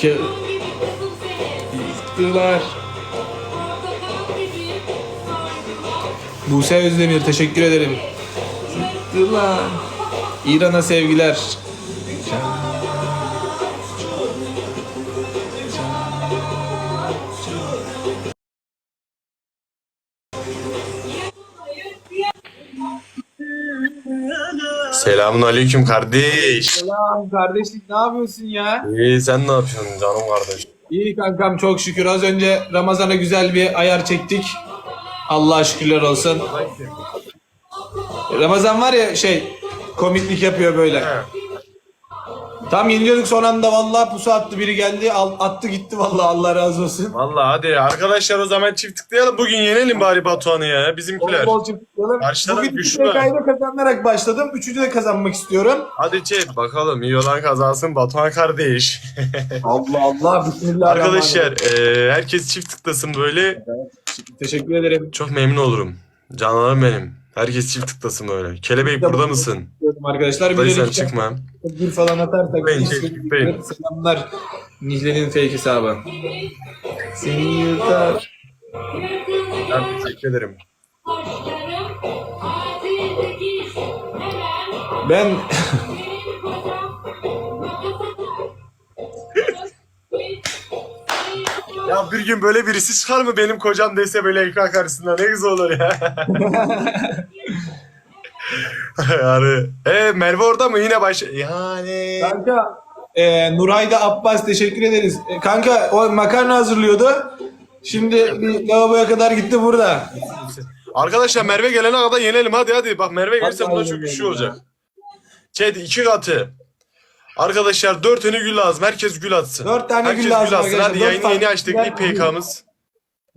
Ke Yıktılar. Buse Özdemir teşekkür ederim. Yıktılar. İran'a sevgiler. Selamun aleyküm kardeş. Selam kardeşlik ne yapıyorsun ya? İyi sen ne yapıyorsun canım kardeş? İyi kankam çok şükür. Az önce Ramazan'a güzel bir ayar çektik. Allah'a şükürler olsun. Ramazan var ya şey komiklik yapıyor böyle. Tam yeniliyorduk son anda vallahi pusu attı biri geldi al, attı gitti vallahi Allah razı olsun. Vallahi hadi arkadaşlar o zaman çift tıklayalım. Bugün yenelim bari Batuhan'ı ya bizimkiler. Bol bol çıktılar. Karşı taraf Bugün güçlü kazanarak başladım. Üçüncü de kazanmak istiyorum. Hadi chat bakalım iyi olan kazansın Batuhan kardeş. Allah Allah bismillahirrahmanirrahim. arkadaşlar eee, herkes çift tıklasın böyle. Teşekkür ederim. Çok memnun olurum. Canlarım benim. Herkes çift tıklasın böyle. Kelebek burada mısın? Arkadaşlar Dayı bir sen iki çıkma. bir falan atarsak. Tıklayın, hiç- tıklayın. Selamlar. Nihle'nin fake hesabı. Seni yırtar. Ben teşekkür ederim. Ben Ya bir gün böyle birisi çıkar mı benim kocam dese böyle ekran karşısında ne güzel olur ya. yani. E Merve orada mı yine baş yani. kanka e, Nurayda Abbas teşekkür ederiz. E, kanka o makarna hazırlıyordu. Şimdi bir lavaboya kadar gitti burada. Arkadaşlar Merve gelene kadar yenelim hadi hadi. Bak Merve gelirse buna çok güçlü yenelim olacak. Chat iki katı. Arkadaşlar dört tane gül lazım. Herkes gül atsın. Dört tane Herkes gül lazım arkadaşlar. Hadi Dört yayını yeni açtık. gül İlk PK'mız.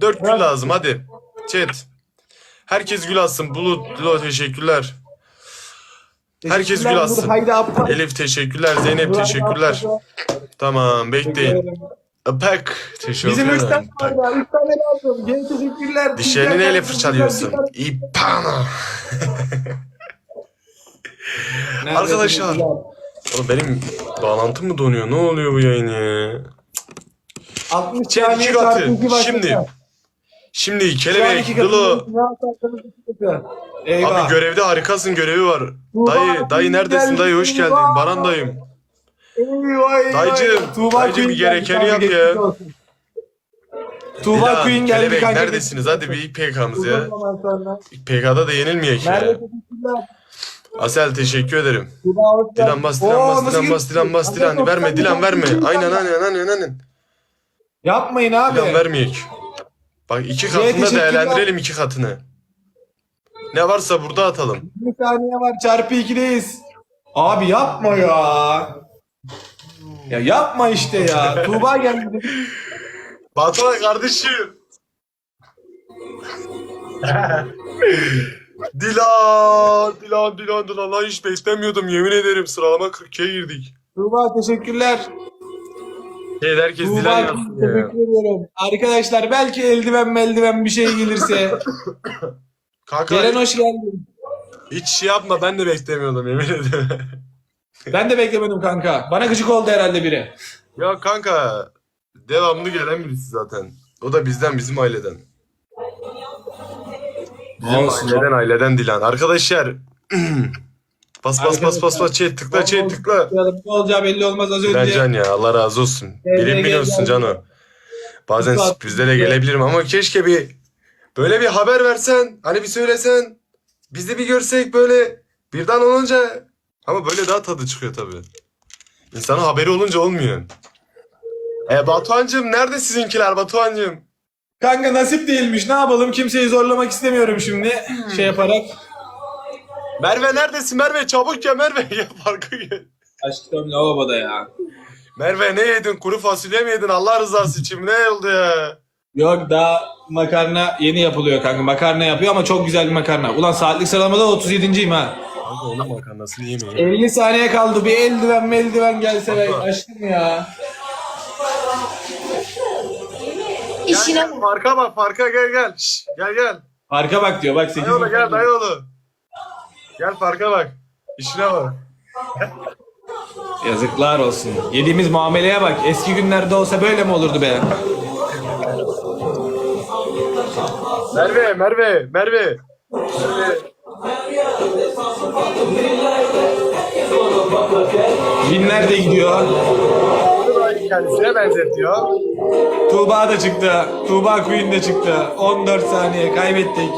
Dört gül lazım hadi. Chat. Herkes gül atsın. Bulut, Dilo teşekkürler. Herkes Teşekkürler gül atsın. Elif teşekkürler. Zeynep teşekkürler. Tamam bekleyin. ederim. Apek teşekkür Bizim üç tane ederim. var daha. Üç tane lazım. Gel teşekkürler. Dişlerini Teşekkürler. neyle fırçalıyorsun? İpana. Arkadaşlar. teşekkürler? Oğlum benim bağlantım mı donuyor? Ne oluyor bu yayın ya? 60 Chat saniye. Şimdi. Şimdi kelebek. Eyvah. Abi görevde harikasın görevi var. Tuğba, Dayı, dayı neredesin dayı hoş geldin. Baran dayım. Eyvah. Dayıcığım, Tuğba Queen bir gerekeni yap ya. Tuğba Queen geldi kelebek kanka. neredesiniz? Hadi bir ilk PK'mız ya. İlk PK'da da yenilmeyek ya. Asel teşekkür ederim. Dilan bas, Dilan bas, Dilan bas? Dilan bas, Dilan. Verme, Dilan verme. doksan Aynen, aynen, aynen, aynen. Yapmayın abi. Dilan vermeyek. Bak iki katını da teşekkürler. değerlendirelim iki katını. Ne varsa burada atalım. Bir saniye var çarpı 2'deyiz. Abi yapma ya. Ya yapma işte ya. Tuğba geldi. Batuhan kardeşim. Dilan, Dilan, Dilan, Dilan. Lan hiç beklemiyordum yemin ederim. Sıralama 40'a girdik. Tuğba teşekkürler. Evet herkes Dilan Tuğba yapsın ya. teşekkür ediyorum. Arkadaşlar belki eldiven meldiven bir şey gelirse. Kanka Ceren hoş geldin. hiç şey yapma ben de beklemiyordum yemin ederim. Ben de beklemedim kanka. Bana gıcık oldu herhalde biri. ya kanka devamlı gelen birisi zaten. O da bizden bizim aileden. Bizim aileden aileden Dilan. Arkadaşlar bas bas bas bas bas chat tıkla chat tıkla. Ne olacağı belli olmaz az önce. Can ya Allah razı olsun. Bilim biliyorsun. Cano. Bazen Tıkla. sürprizlere gelebilirim ama keşke bir böyle bir haber versen. Hani bir söylesen. Biz de bir görsek böyle birden olunca. Ama böyle daha tadı çıkıyor tabii. İnsanın haberi olunca olmuyor. E Batuhan'cığım nerede sizinkiler Batuhan'cığım? Kanka nasip değilmiş. Ne yapalım? Kimseyi zorlamak istemiyorum şimdi. Şey yaparak. Merve neredesin Merve çabuk gel Merve ya farkı gel. Aşkım lavaboda ya. Merve ne yedin kuru fasulye mi yedin Allah rızası için ne oldu ya? Yok daha makarna yeni yapılıyor kanka. Makarna yapıyor ama çok güzel bir makarna. Ulan saatlik sıralamada 37.yim ha. Kanka onun makarnasını yemeyin. 50 saniye kaldı. Bir eldiven meldiven gelse be. Aşkım ya. İşine Gel, gel, farka bak farka gel gel. Şş, gel gel. Farka bak diyor. Bak 8 Dayıoğlu gel dayıoğlu. Gel farka bak. İşine bak. Yazıklar olsun. Yediğimiz muameleye bak. Eski günlerde olsa böyle mi olurdu be? Merve, Merve, Merve. Binler de gidiyor. Kendisine benzetiyor. Tuğba da çıktı. Tuğba Queen de çıktı. 14 saniye kaybettik.